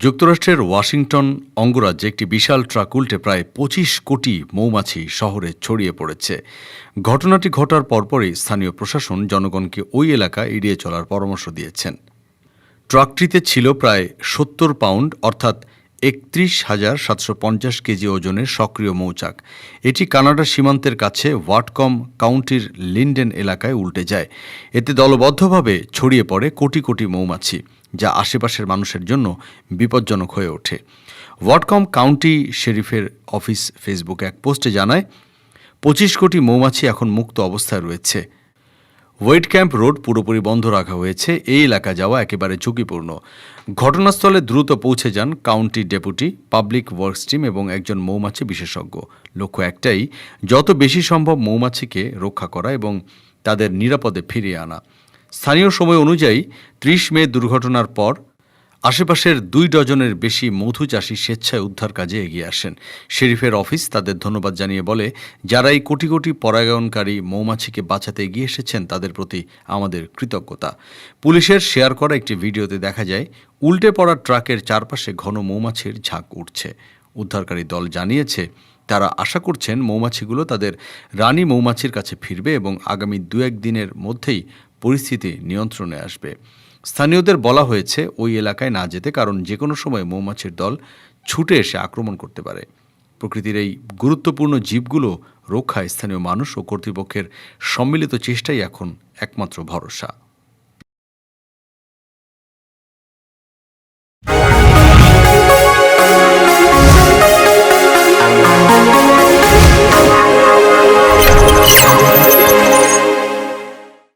যুক্তরাষ্ট্রের ওয়াশিংটন অঙ্গরাজ্যে একটি বিশাল ট্রাক উল্টে প্রায় পঁচিশ কোটি মৌমাছি শহরে ছড়িয়ে পড়েছে। ঘটনাটি ঘটার পরপরই স্থানীয় প্রশাসন জনগণকে ওই এলাকা এড়িয়ে চলার পরামর্শ দিয়েছেন। ট্রাকটিতে ছিল প্রায় সত্তর পাউন্ড, অর্থাৎ একত্রিশ হাজার সাতশো পঞ্চাশ কেজি ওজনের সক্রিয় মৌচাক। এটি কানাডা সীমান্তের কাছে ওয়াটকম কাউন্টির লিন্ডেন এলাকায় উল্টে যায়। এতে দলবদ্ধভাবে ছড়িয়ে পড়ে কোটি কোটি মৌমাছি, যা আশেপাশের মানুষের জন্য বিপজ্জনক হয়ে ওঠে। ওয়াটকম কাউন্টি শেরিফের অফিস ফেসবুকে এক পোস্টে জানায়, পঁচিশ কোটি মৌমাছি এখন মুক্ত অবস্থায় রয়েছে। ওয়েট ক্যাম্প রোড পুরোপুরি বন্ধ রাখা হয়েছে। এই এলাকা যাওয়া একেবারে ঝুঁকিপূর্ণ। ঘটনাস্থলে দ্রুত পৌঁছে যান county deputy, public works team এবং একজন মৌমাছি বিশেষজ্ঞ। লক্ষ্য একটাই, যত বেশি সম্ভব মৌমাছিকে রক্ষা করা এবং তাদের নিরাপদে ফিরিয়ে আনা। স্থানীয় সময় অনুযায়ী ত্রিশ মে দুর্ঘটনার পর আশেপাশের দুই ডজনের বেশি মধু চাষি স্বেচ্ছায় উদ্ধার কাজে এগিয়ে আসেন। শেরিফের অফিস তাদের ধন্যবাদ জানিয়ে বলে যারা এই কোটি কোটি পরাগায়নকারী মৌমাছিকে বাঁচাতে এগিয়ে এসেছেন, তাদের প্রতি আমাদের কৃতজ্ঞতা। পুলিশের শেয়ার করা একটি ভিডিওতে দেখা যায়, উল্টে পড়া ট্রাকের চারপাশে ঘন মৌমাছির ঝাঁক উঠছে। উদ্ধারকারী দল জানিয়েছে, তারা আশা করছেন মৌমাছিগুলো তাদের রানী মৌমাছির কাছে ফিরবে এবং আগামী দু এক দিনের মধ্যেই পরিস্থিতি নিয়ন্ত্রণে আসবে। স্থানীয়দের বলা হয়েছে ওই এলাকায় না যেতে কারণ যে কোনো সময় মৌমাছির দল ছুটে এসে আক্রমণ করতে পারে। প্রকৃতির এই গুরুত্বপূর্ণ জীবগুলো রক্ষায় স্থানীয় মানুষ ও কর্তৃপক্ষের সম্মিলিত চেষ্টাই এখন একমাত্র ভরসা।